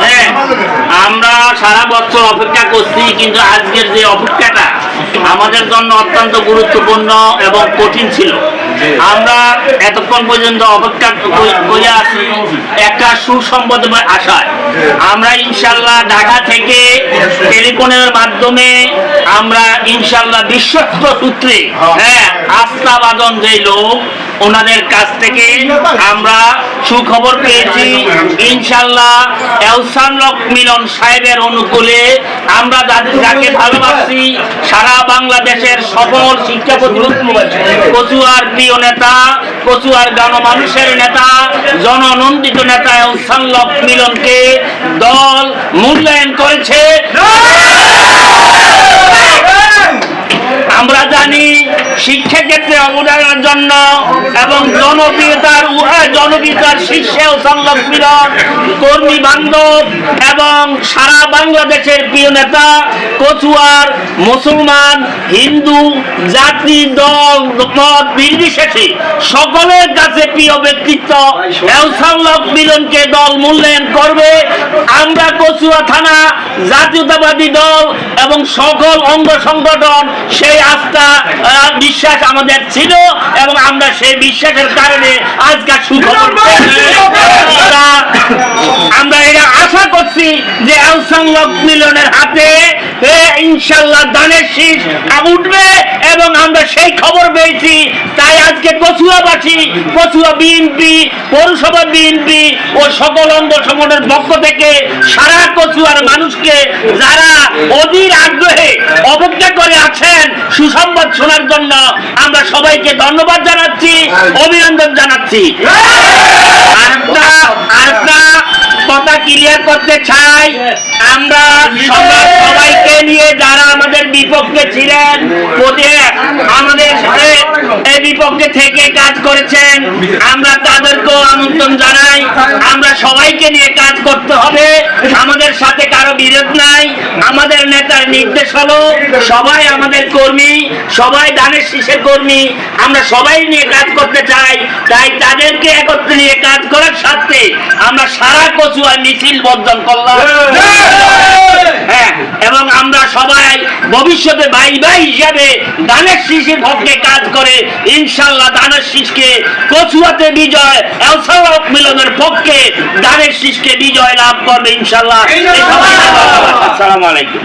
হ্যাঁ, আমরা সারা বছর অপেক্ষা করছি কিন্তু আজকের যে অপেক্ষাটা আমাদের জন্য অত্যন্ত গুরুত্বপূর্ণ এবং কঠিন ছিল। আমরা এতক্ষণ পর্যন্ত অপেক্ষা করে আছি একটা সুসম্বোধনের আশায়। আমরা ইনশাল্লাহ ঢাকা থেকে টেলিফোনের মাধ্যমে আমরা ইনশাল্লাহ বিশ্বস্ত সূত্রে হ্যাঁ। আস্থাবাদন যে লোক ওনাদের কাছ থেকে আমরা সুখবর পেয়েছি। ইনশাল্লাহ এলসান লক মিলন সাহেবের অনুকূলে আমরা যাকে ভালোবাসি সারা বাংলাদেশের সকল শিক্ষা প্রতিষ্ঠান কচুয়ার প্রিয় নেতা কচুয়ার গণমানুষের নেতা জননন্দিত নেতা এবং সংলভ মিলনকে দল মূল্যায়ন করেছে। আমরা জানি শিক্ষা ক্ষেত্রে অবদানের জন্য এবং জনপ্রিয়তার জনপ্রিয়তার শীর্ষে সংলাপ মিলন কর্মী বান্ধব এবং সারা বাংলাদেশের প্রিয় নেতা, কচুয়ার মুসলমান, হিন্দু, জাতি, দল, মত, নির্বিশেষে সকলের কাছে প্রিয় ব্যক্তিত্ব সংলাপ মিলনকে দল মূল্যায়ন করবে। আমরা কচুয়া থানা জাতীয়তাবাদী দল এবং সকল অঙ্গ সংগঠন সেই আস্থা বিশ্বাস আমাদের ছিল এবং আমরা সেই বিশ্বাসের কারণে আজকাল সুখবর আমরা- এটা আশা করছি যে সংলগ মিলনের হাতে ইনশাল্লাহ দানের শীষ উঠবে এবং আমরা সেই খবর পেয়েছি। তাই আজকে কচুয়াবাসী কচুয়া বিএনপি পৌরসভা বিএনপি ও সকল অঙ্গ সংগঠনের পক্ষ থেকে সারা কচুয়ার মানুষকে যারা অধীর আগ্রহে অপেক্ষা করে আছেন সুসংবাদ শোনার জন্য আমরা সবাইকে ধন্যবাদ জানাচ্ছি, অভিনন্দন জানাচ্ছি। কথা ক্লিয়ার করতে চাই। আমরা সবাইকে নিয়ে যারা আমাদের বিপক্ষে ছিলেন আমাদের এই বিপক্ষে থেকে কাজ করেছেন, আমরা তাদেরকেও আমন্ত্রণ জানাই। আমরা সবাইকে নিয়ে কাজ করতে হবে। আমাদের সাথে কারও বিরোধ নাই। নেতার নির্দেশ হলো সবাই আমাদের কর্মী সবাই দানের শীষের কর্মী আমরা সবাই নিয়ে কাজ করতে চাই তাই তাদেরকে একত্রে নিয়ে কাজ করার সাথে আমরা সারা কচুয়া মিছিল বর্জন করলাম। হ্যাঁ এবং আমরা ভবিষ্যতে বাই বাই হিসাবে দানের শীষের পক্ষে কাজ করে ইনশাল্লাহ দানের শীষকে কচুয়াতে বিজয় এলসালক মিলনের পক্ষে দানের শীষকে বিজয় লাভ করবে ইনশাল্লাহ। আসসালামু আলাইকুম।